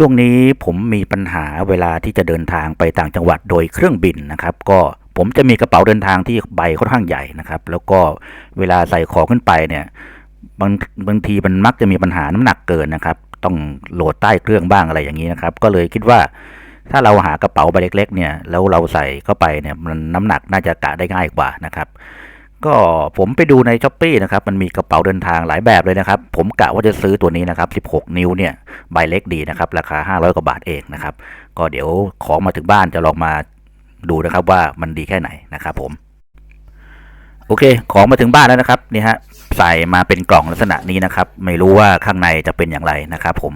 ช่วงนี้ผมมีปัญหาเวลาที่จะเดินทางไปต่างจังหวัดโดยเครื่องบินนะครับ ก็ผมจะมีกระเป๋าเดินทางที่ใบค่อนข้างใหญ่นะครับ แล้วก็เวลาใส่ของขึ้นไปเนี่ยบางบางทีมันมักจะมีปัญหาน้ำหนักเกินนะครับ ต้องโหลดใต้เครื่องบ้างอะไรอย่างนี้นะครับ ก็เลยคิดว่า ถ้าเราหากระเป๋าใบเล็ก ๆ เนี่ยแล้วเราใส่เข้าไปเนี่ยมันน้ำหนักน่าจะกะได้ง่ายกว่านะครับ ก็ผมไปดูในช้อปปีนะครับ มันมีกระเป๋าเดินทางหลายแบบเลยนะครับ ผมกะว่าจะซื้อตัวนี้นะครับ 16 นิ้วเนี่ย ใบเล็กดีนะครับ ราคา 500 กว่าบาทเองนะครับ ก็เดี๋ยวของมาถึงบ้านจะลองมาดูนะครับว่ามันดีแค่ไหนนะครับผม โอเค ของมาถึงบ้านแล้วนะครับ นี่ฮะ ใส่มาเป็นกล่องลักษณะนี้นะครับ ไม่รู้ว่าข้างในจะเป็นอย่างไรนะครับ ผม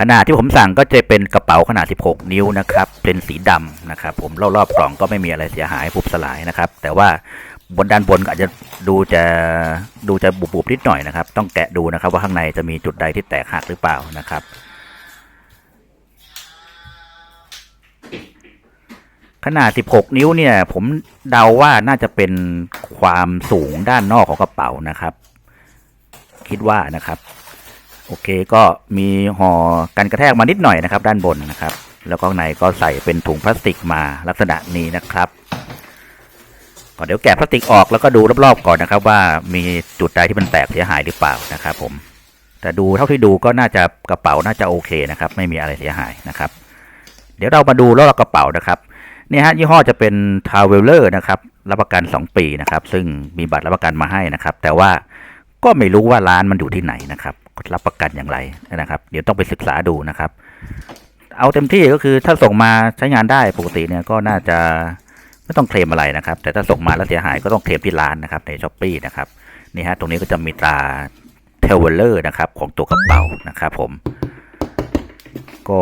ขนาดที่ผมสั่งก็จะเป็นกระเป๋าขนาด 16 นิ้วนะครับ เป็นสีดำนะครับ ผมรอบๆกล่องก็ไม่มีอะไรเสียหายผุบสลายนะครับ แต่ว่า บนด้านบนก็อาจจะดูจะดูจะบุบๆนิดหน่อยนะครับ ต้องแกะดูนะครับ ว่าข้างในจะมีจุดใดที่แตกหักหรือเปล่านะครับ ขนาด 16 นิ้วเนี่ย ผมเดาว่าน่าจะเป็นความสูงด้านนอกของกระเป๋านะครับ คิดว่านะครับ โอเคก็มีห่อกันกระแทกมานิดหน่อยนะครับ ด้านบนนะครับ แล้วก็ข้างในก็ใส่เป็นถุงพลาสติกมาลักษณะนี้นะครับ เดี๋ยวแกะพลาสติกออกแล้วก็ดูรอบๆก่อนนะครับ ว่ามีจุดใดที่มันแตกเสียหายหรือเปล่านะครับผมแต่ดูเท่าที่ดูก็น่าจะกระเป๋าน่าจะโอเคนะครับ ไม่มีอะไรเสียหายนะครับ เดี๋ยวเรามาดูรอบกระเป๋านะครับนี่ฮะยี่ห้อจะเป็น t r a v e l e r นะครับรับประกัน 2 ปีนะครับ ซึ่งมีบัตรรับประกันมาให้นะครับ แต่ว่าก็ไม่รู้ว่าร้านมันอยู่ที่ไหนนะครับรับประกันอย่างไรนะครับ เดี๋ยวต้องไปศึกษาดูนะครับ เอาเต็มที่ก็คือถ้าส่งมาใช้งานได้ปกติเนี่ยก็น่าจะ ไม่ต้องเคลมอะไรนะครับ แต่ถ้าส่งมาแล้วเสียหายก็ต้องเคลมที่ร้านนะครับในช้อปปีนะครับนี่ฮะตรงนี้ก็จะมีตรา t r a v e l e r นะครับของตัวกระเป๋านะครับผม ก็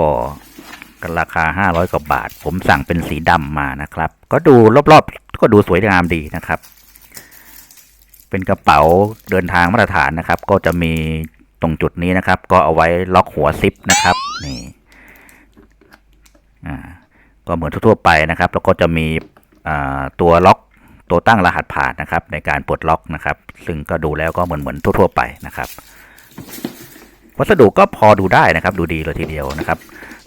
ราคา 500 กว่าบาท ผมสั่งเป็นสีดำมานะครับ ก็ดูรอบๆ ก็ดูสวยงามดีนะครับ เป็นกระเป๋าเดินทางมาตรฐานนะครับ ก็จะมีตรงจุดนี้นะครับ ก็เอาไว้ล็อกหัวซิปนะครับ นี่ อ่า ก็เหมือนทั่วๆไปนะครับ แล้วก็จะมี ตัวล็อกตัวตั้งรหัสผ่านนะครับ ในการปลดล็อกนะครับ ซึ่งก็ดูแล้วก็เหมือนเหมือนทั่ว ๆ ไปนะครับ วัสดุก็พอดูได้นะครับ ดูดีเลยทีเดียวนะครับ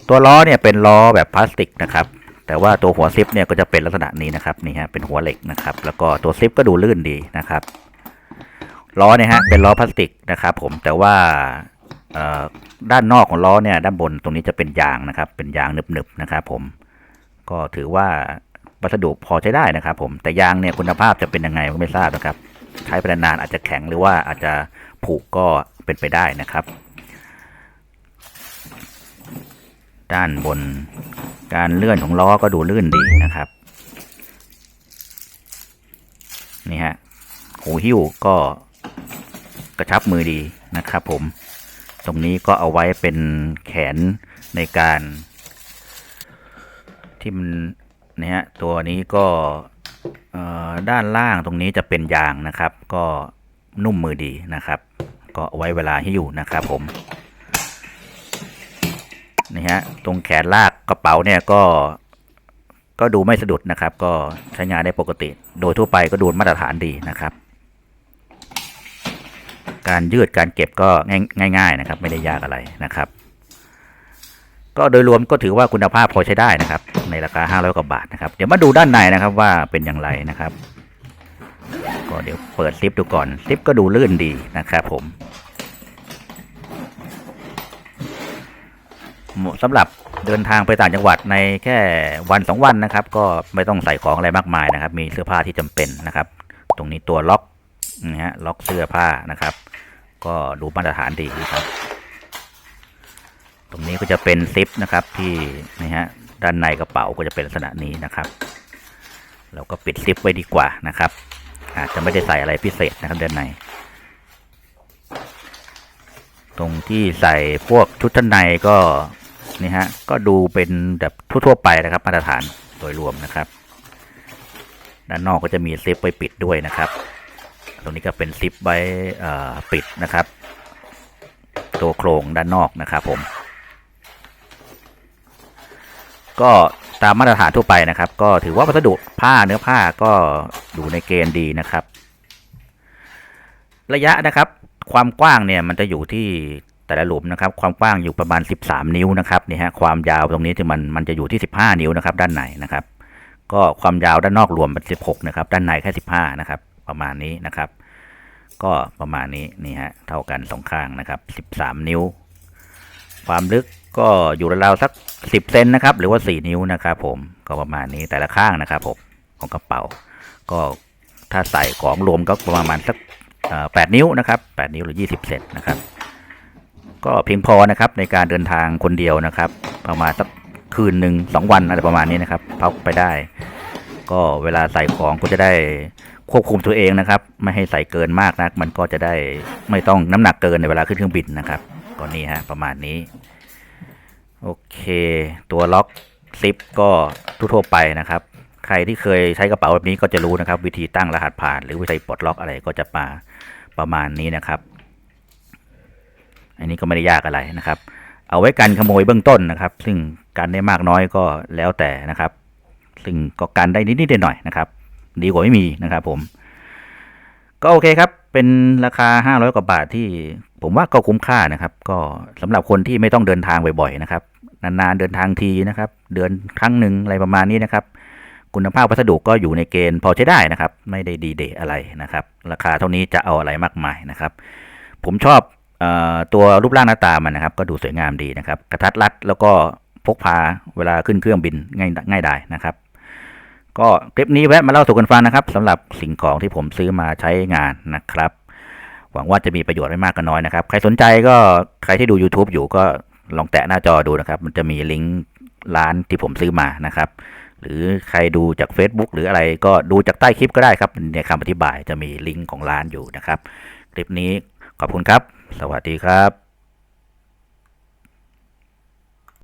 ตัวล้อเนี่ยเป็นล้อแบบพลาสติกนะครับแต่ว่าตัวหัวซิปเนี่ยก็จะเป็นลักษณะนี้นะครับนี่ฮะเป็นหัวเหล็กนะครับ แล้วก็ตัวซิปก็ดูลื่นดีนะครับล้อเนี่ยฮะเป็นล้อพลาสติกนะครับ ผมแต่ว่าด้านนอกของล้อเนี่ยด้านบนตรงนี้จะเป็นยางนะครับ เป็นยางหนึบๆนะครับ ผมก็ถือว่า วัสดุพอใช้ได้นะครับผมแต่ยางเนี่ยคุณภาพจะเป็นยังไงก็ไม่ทราบนะครับ ใช้ไปนานอาจจะแข็งหรือว่าอาจจะผุก็เป็นไปได้นะครับ ด้านบนการเลื่อนของล้อก็ดูลื่นดีนะครับนี่ฮะหูหิ้วก็กระชับมือดีนะครับ ผม ตรงนี้ก็เอาไว้เป็นแขนในการที่มัน นะฮะตัวนี้ก็ด้านล่างตรงนี้จะเป็นยางนะครับ ก็นุ่มมือดีนะครับ ก็ไว้เวลาหิ้วนะครับผมนี่ฮะตรงแขนลากกระเป๋าเนี่ยก็ก็ดูไม่สะดุดนะครับ ก็ใช้งานได้ปกติ โดยทั่วไปก็ดูมาตรฐานดีนะครับ การยืดการเก็บก็ง่ายๆนะครับ ไม่ได้ยากอะไรนะครับ ก็โดยรวมก็ถือว่าคุณภาพพอใช้ได้นะครับ ในราคา 500 กว่าบาทนะครับ เดี๋ยวมาดูด้านในนะครับว่าเป็นอย่างไรนะครับ ก็เดี๋ยวเปิดซิปดูก่อนซิปก็ดูลื่นดีนะครับผมสำหรับเดินทางไปต่างจังหวัดในแค่วันสองวันนะครับ ก็ไม่ต้องใส่ของอะไรมากมายนะครับ มีเสื้อผ้าที่จำเป็นนะครับ ตรงนี้ตัวล็อกนะฮะล็อกเสื้อผ้านะครับ ก็ดูมาตรฐานดีครับ ตรงนี้ก็จะเป็นซิปนะครับที่นี่ฮะด้านในกระเป๋าก็จะเป็นลักษณะนี้นะครับเราก็ปิดซิปไว้ดีกว่านะครับ อาจจะไม่ได้ใส่อะไรพิเศษนะครับด้านใน ตรงที่ใส่พวกชุดชั้นในก็นี่ฮะก็ดูเป็นแบบทั่วๆไปนะครับ มาตรฐานโดยรวมนะครับ ด้านนอกก็จะมีซิปไปปิดด้วยนะครับ ตรงนี้ก็เป็นซิปไว้ปิดนะครับ ตัวโครงด้านนอกนะครับผม ก็ตามมาตรฐานทั่วไปนะครับ ก็ถือว่าวัสดุผ้าเนื้อผ้าก็อยู่ในเกณฑ์ดีนะครับ ระยะนะครับ ความกว้างเนี่ยมันจะอยู่ที่แต่ละหลุมนะครับ ความกว้างอยู่ประมาณ 13 นิ้วนะครับนี่ฮะความยาวตรงนี้ที่มันมันจะอยู่ที่ 15 นิ้วนะครับ ด้านในนะครับ ก็ความยาวด้านนอกรวมเป็น 16 นะครับ ด้านในแค่ 15 นะครับ ประมาณนี้นะครับ ก็ประมาณนี้นี่ฮะเท่ากันสองข้างนะครับ 13 นิ้ว ความลึก ก็อยู่ราวๆสัก10เซนนะครับ หรือว่า4นิ้วนะครับผมก็ประมาณนี้แต่ละข้างนะครับผมของกระเป๋า ก็ถ้าใส่ของรวมก็ประมาณสักเอ่อ8นิ้วนะครับ8นิ้วหรือ20เซนนะครับ ก็เพียงพอนะครับในการเดินทางคนเดียวนะครับ ประมาณสักคืนหนึ่งสองวันอะไรประมาณนี้นะครับพักไปได้ ก็เวลาใส่ของก็จะได้ควบคุมตัวเองนะครับ ไม่ให้ใส่เกินมากนัก มันก็จะได้ไม่ต้องน้ำหนักเกินในเวลาขึ้นเครื่องบินนะครับก็นี่ฮะประมาณนี้ โอเค ตัวล็อกซิปก็ทั่วไปนะครับ ใครที่เคยใช้กระเป๋าแบบนี้ก็จะรู้นะครับ วิธีตั้งรหัสผ่าน หรือวิธีปลดล็อกอะไรก็จะมาประมาณนี้นะครับ อันนี้ก็ไม่ได้ยากอะไรนะครับ เอาไว้กันขโมยเบื้องต้นนะครับ ซึ่งกันได้มากน้อยก็แล้วแต่นะครับ ซึ่งก็กันได้นิดๆหน่อยๆนะครับ ดีกว่าไม่มีนะครับ ผม ก็โอเคครับ เป็นราคา 500 กว่าบาทที่ผมว่าก็คุ้มค่านะครับ ก็สำหรับคนที่ไม่ต้องเดินทางบ่อยๆนะครับ นานๆเดินทางทีนะครับ เดือนครั้งหนึ่งอะไรประมาณนี้นะครับ คุณภาพวัสดุก็อยู่ในเกณฑ์พอใช้ได้นะครับ ไม่ได้ดีเดย์อะไรนะครับ ราคาเท่านี้จะเอาอะไรมากมายนะครับ ผมชอบออตัวรูปร่างหน้าตามันนะครับ ก็ดูสวยงามดีนะครับ กระทัดรัดแล้วก็พกพาเวลาขึ้นเครื่องบินง่ายง่ายได้นะครับ ก็คลิปนี้แวะมาเล่าสู่กันฟังนะครับสำหรับสิ่งของที่ผมซื้อมาใช้งานนะครับ หวังว่าจะมีประโยชน์ไม่มากก็น้อยนะครับ ใครสนใจก็ใครที่ดู YouTube อยู่ก็ ลองแตะหน้าจอดูนะครับ มันจะมีลิงก์ร้านที่ผมซื้อมานะครับ หรือใครดูจาก Facebook หรืออะไรก็ดูจากใต้คลิปก็ได้ครับในคำอธิบายจะมีลิงก์ของร้านอยู่นะครับ คลิปนี้ขอบคุณครับ สวัสดีครับ